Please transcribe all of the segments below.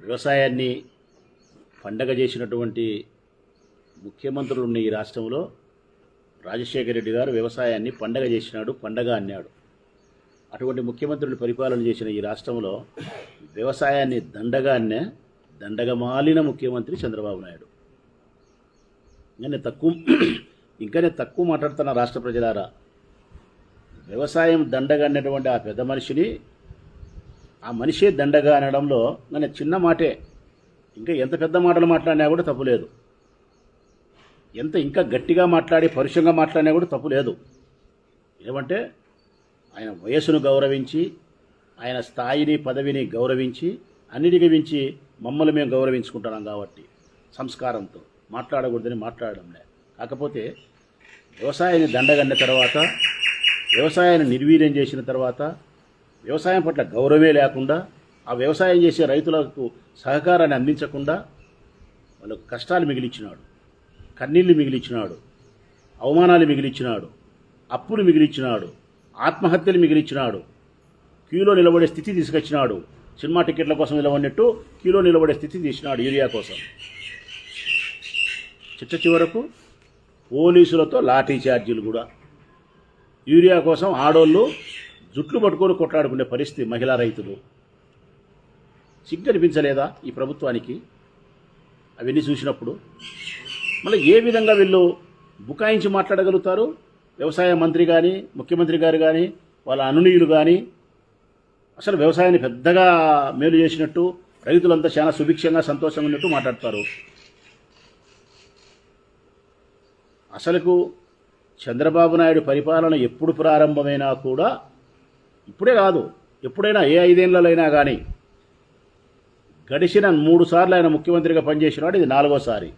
వ్యవసాయాన్ని పండగ చేసినటువంటి ముఖ్యమంత్రులు ఉన్న ఈ రాష్ట్రంలో రాజశేఖర రెడ్డి గారు వ్యవసాయాన్ని పండగ చేసినాడు పండగ అన్నాడు. అటువంటి ముఖ్యమంత్రులు పరిపాలన చేసిన ఈ రాష్ట్రంలో వ్యవసాయాన్ని దండగా అన్నే దండగమాలిన ముఖ్యమంత్రి చంద్రబాబు నాయుడు. ఇంకా నేను తక్కువ ఇంకానే తక్కువ మాట్లాడుతున్న రాష్ట్ర ప్రజలారా వ్యవసాయం దండగా అన్నటువంటి ఆ పెద్ద మనిషిని ఆ మనిషే దండగా అనడంలో నన్ను చిన్న మాటే. ఇంకా ఎంత పెద్ద మాటలు మాట్లాడినా కూడా తప్పు లేదు. ఎంత ఇంకా గట్టిగా మాట్లాడి పరుషంగా మాట్లాడినా కూడా తప్పు లేదు. ఏమంటే ఆయన వయస్సును గౌరవించి ఆయన స్థాయిని పదవిని గౌరవించి అన్నిటికి మించి మమ్మల్ని మేము గౌరవించుకుంటున్నాం కాబట్టి సంస్కారంతో. మాట్లాడకూడదని మాట్లాడడంలే కాకపోతే వ్యవసాయాన్ని దండగన్న తర్వాత వ్యవసాయాన్ని నిర్వీర్యం చేసిన తర్వాత వ్యవసాయం పట్ల గౌరవే లేకుండా ఆ వ్యవసాయం చేసే రైతులకు సహకారాన్ని అందించకుండా వాళ్ళకు కష్టాలు మిగిలిచ్చినాడు. కన్నీళ్ళు మిగిలిచ్చినాడు. అవమానాలు మిగిలిచ్చినాడు. అప్పులు మిగిలిచ్చినాడు. ఆత్మహత్యలు మిగిలిచ్చినాడు. క్యూలో నిలబడే స్థితి తీసుకొచ్చినాడు. సినిమా టికెట్ల కోసం నిలబడినట్టు క్యూలో నిలబడే స్థితి తీసినాడు యూరియా కోసం. చిట్ట చివరకు పోలీసులతో లాఠీ ఛార్జీలు కూడా. యూరియా కోసం ఆడోళ్ళు జుట్లు పట్టుకొని కొట్లాడుకునే పరిస్థితి మహిళా రైతులు. సిగ్గనిపించలేదా ఈ ప్రభుత్వానికి? అవన్నీ చూసినప్పుడు. మళ్ళీ ఏ విధంగా వీళ్ళు బుకాయించి మాట్లాడగలుగుతారు? వ్యవసాయ మంత్రి కానీ ముఖ్యమంత్రి గారు కానీ వాళ్ళ అనునీయులు కానీ అసలు వ్యవసాయాన్ని పెద్దగా మేలు చేసినట్టు రైతులంతా చాలా సుభిక్షంగా సంతోషంగా ఉన్నట్టు మాట్లాడతారు. అసలుకు చంద్రబాబు నాయుడు పరిపాలన ఎప్పుడు ప్రారంభమైనా కూడా ఇప్పుడే కాదు ఎప్పుడైనా ఏ ఐదేళ్ళైనా కానీ గడిచిన మూడు సార్లు ఆయన ముఖ్యమంత్రిగా పనిచేసినాడు ఇది నాలుగోసారి.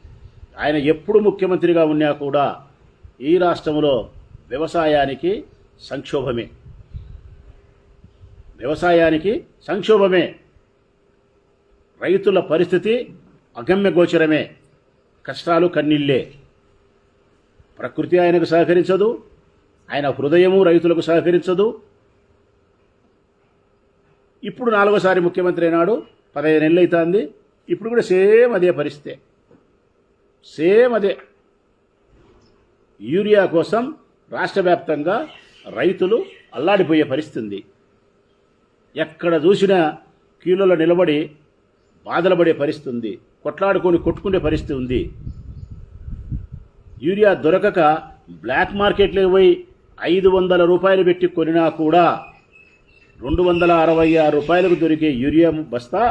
ఆయన ఎప్పుడు ముఖ్యమంత్రిగా ఉన్నా కూడా ఈ రాష్ట్రంలో వ్యవసాయానికి సంక్షోభమే. వ్యవసాయానికి సంక్షోభమే. రైతుల పరిస్థితి అగమ్య గోచరమే. కష్టాలు కన్నీళ్ళే. ప్రకృతి ఆయనకు సహకరించదు. ఆయన హృదయము రైతులకు సహకరించదు. ఇప్పుడు నాలుగోసారి ముఖ్యమంత్రి అయినాడు పదహైదు నెలలు అవుతుంది. ఇప్పుడు కూడా సేమ్ అదే పరిస్థితే. సేమ్ అదే. యూరియా కోసం రాష్ట్ర వ్యాప్తంగా రైతులు అల్లాడిపోయే పరిస్థితి ఉంది ఎక్కడ చూసినా క్యూలలో నిలబడి బాధలు పడే పరిస్థితి ఉంది కొట్లాడుకొని కొట్టుకునే పరిస్థితి ఉంది. యూరియా దొరకక బ్లాక్ మార్కెట్లోకి పోయి ఐదు వందల రూపాయలు పెట్టి కొనినా కూడా రెండు వందల అరవై ఆరు రూపాయలకు దొరికే యూరియా బస్తా